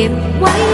kịp quay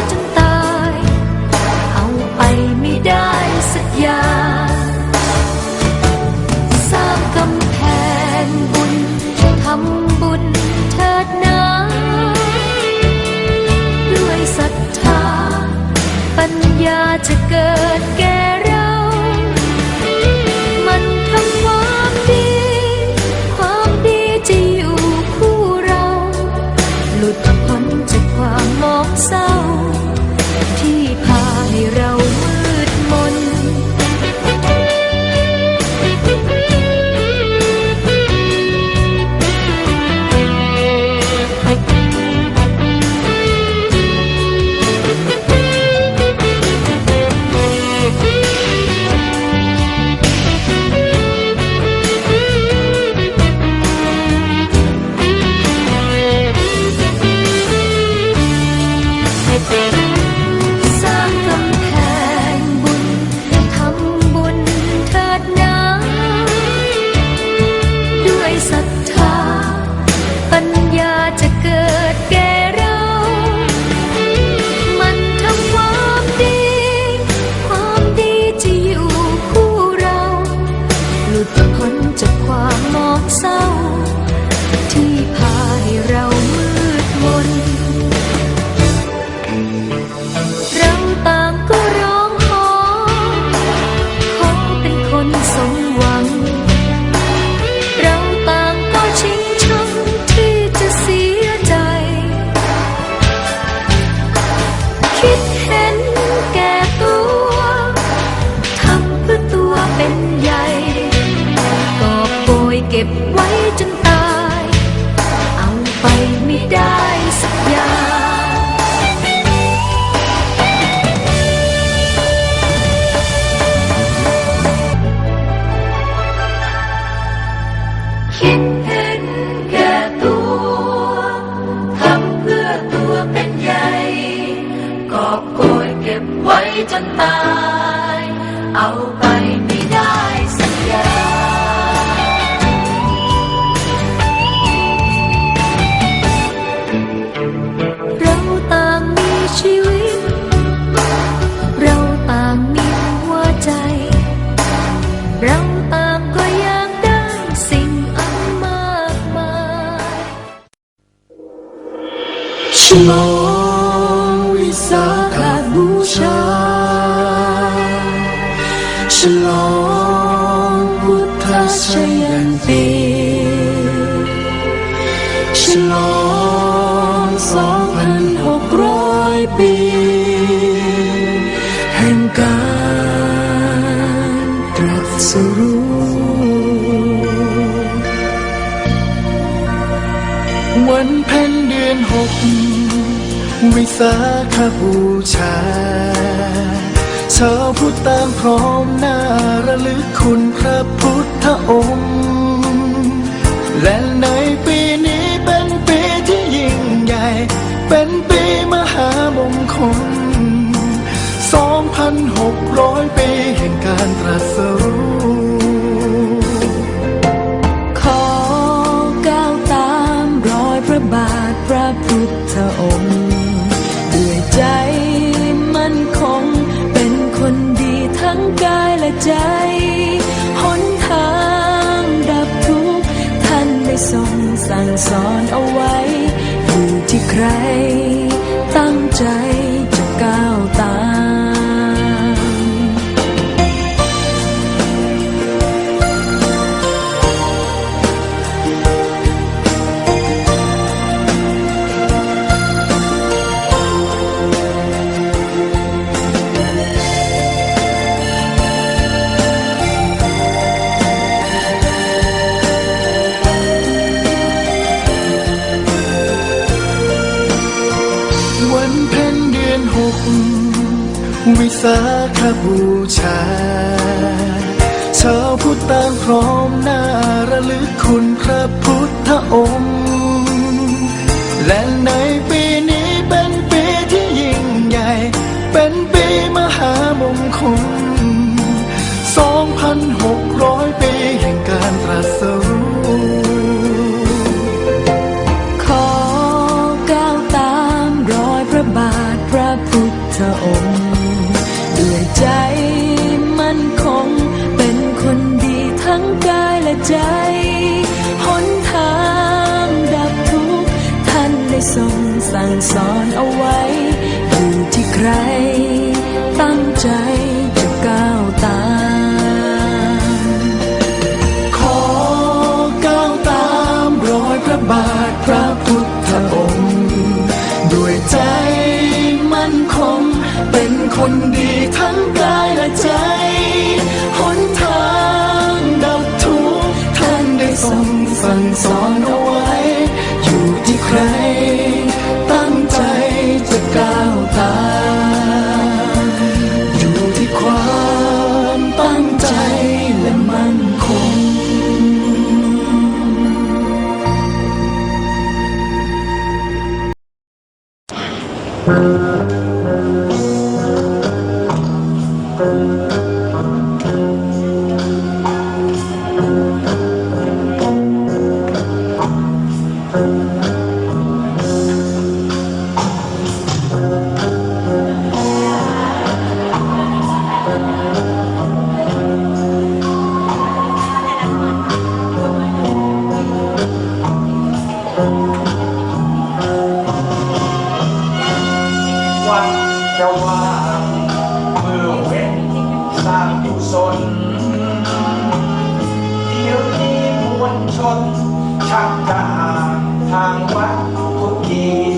คิดนแก่ตัวทำเพื่อตัวเป็นใหญ่กอบโกยเก็บไว้จนตาย เอา มองวิสาขบูชาฉลองพุทธชัยันตีฉลองสองพันหกร้อยปีแห่งการตรัสรู้ วิสาขบูชา ชาวพุทธตามพร้อมหน้าระลึกคุณพระพุทธองค์ และในปีนี้เป็นปีที่ยิ่งใหญ่ เป็นปี ใครตั้งใจ สาขบูชา ชาวพุทธต่างพร้อมหน้าระลึกคุณพระพุทธองค์ และในปีนี้เป็นปีที่ยิ่งใหญ่ เป็นปีมหามงคล ซ่อนเอาไว้ ชักดาบทางวัดทุกที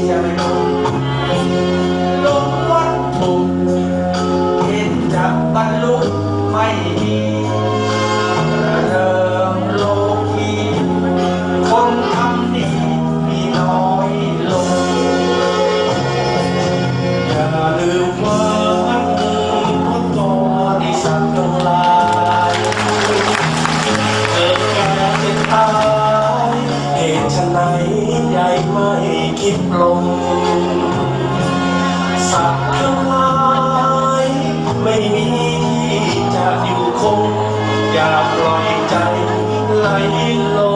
ิตลงสักเท่าไรไม่มีจะอยู่คง อย่าปล่อยใจไหลลง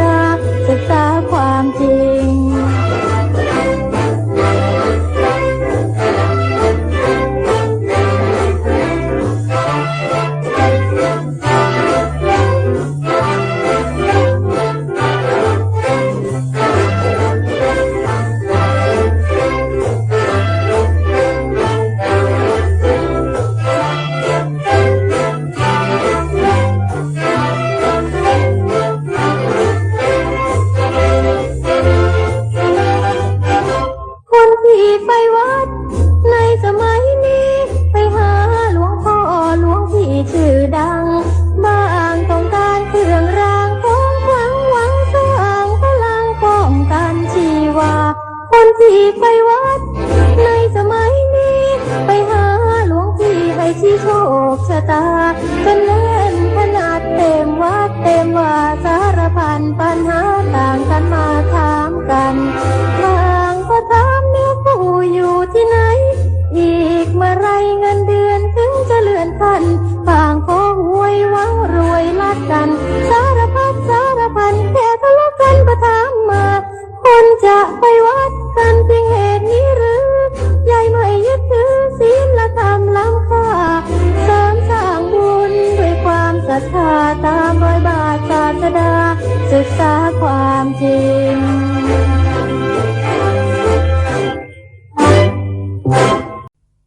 ท